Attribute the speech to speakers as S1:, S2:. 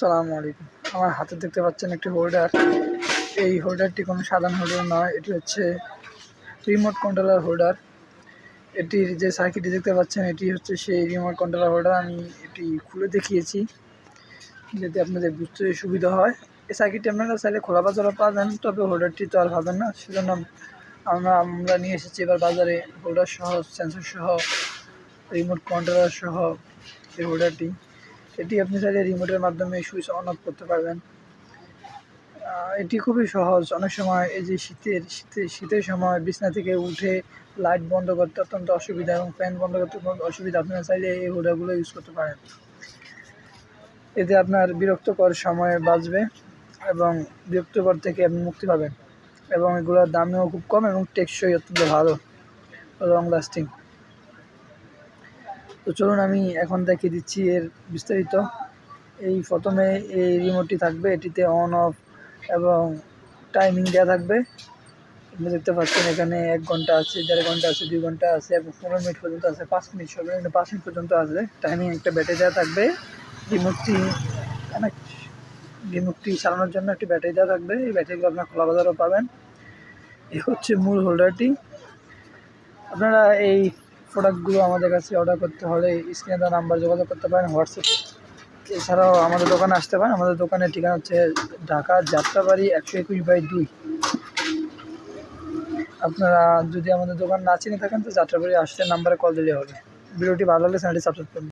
S1: সালামু আলাইকুম। আমার হাতে দেখতে পাচ্ছেন একটি হোল্ডার এই হোল্ডারটি কোনো সাধারণ হোল্ডার নয়, এটি হচ্ছে রিমোট কন্ট্রোলার হোল্ডার এটির যে সার্কিটটি দেখতে পাচ্ছেন, এটি হচ্ছে সেই রিমোট কন্ট্রোলার হোল্ডার আমি এটি খুলে দেখিয়েছি, যাতে আপনাদের বুঝতে সুবিধা হয়। এই সার্কিটটি আপনারা চাইলে খোলা বাজারে পাবেন তবে হোল্ডারটি তো আর পাবেন না। সেজন্য আমরা আমরা নিয়ে এসেছি এবার বাজারে হোল্ডার সহ সেন্সর সহ রিমোট কন্ট্রোলার সহ এই হোল্ডারটি এটি আপনি চাইলে রিমোটের মাধ্যমে সুইচ অন অফ করতে পারবেন। এটি খুবই সহজ। অনেক সময় এই যে শীতের, শীতে, শীতের সময় বিছনা থেকে উঠে লাইট বন্ধ করতে অত্যন্ত অসুবিধা এবং ফ্যান বন্ধ করতে অসুবিধা। আপনারা চাইলে এই হোল্ডারগুলো ইউজ করতে পারেন। এতে আপনার বিরক্তকর সময় বাঁচবে এবং বিরক্তকর থেকে আপনি মুক্তি পাবেন এবং এগুলোর দামেও খুব কম এবং টেকসই, অত্যন্ত ভালো। লং লাস্টিং তো চলুন আমি এখন দেখিয়ে দিচ্ছি এর বিস্তারিত। এই প্রথমে এই রিমোটটি থাকবে, এটিতে অন অফ এবং টাইমিং দেওয়া থাকবে। আপনি দেখতে পাচ্ছেন এখানে এক ঘণ্টা আছে, দেড় ঘণ্টা আছে, দুই ঘণ্টা আছে এবং পনেরো মিনিট পর্যন্ত আছে, পাঁচ মিনিট সর্বনিম্ন পাঁচ মিনিট পর্যন্ত আছে। টাইমিং একটা ব্যাটারি দেওয়া থাকবে। রিমোটটি অনেক রিমোটটি চালানোর জন্য একটি ব্যাটারি দেওয়া থাকবে। এই ব্যাটারিগুলো আপনার খোলা বাজারও পাবেন। এ হচ্ছে মূল হোল্ডারটি আপনারা এই প্রোডাক্টগুলো আমাদের কাছে অর্ডার করতে হলে স্ক্রিনে দেওয়া নাম্বার যোগাযোগ করতে পারেন হোয়াটসঅ্যাপে এছাড়াও আমাদের দোকানে আসতে পারেন। আমাদের দোকানের ঠিকানা হচ্ছে ঢাকা যাত্রাবাড়ি একশো একুশ বাই দুই। আপনারা যদি আমাদের দোকান না চিনে থাকেন তো যাত্রাবাড়ি আসতে নাম্বারে কল দিলে হবে। ভিডিওটি ভালো লাগলে চ্যানেলটি সাবস্ক্রাইব করুন।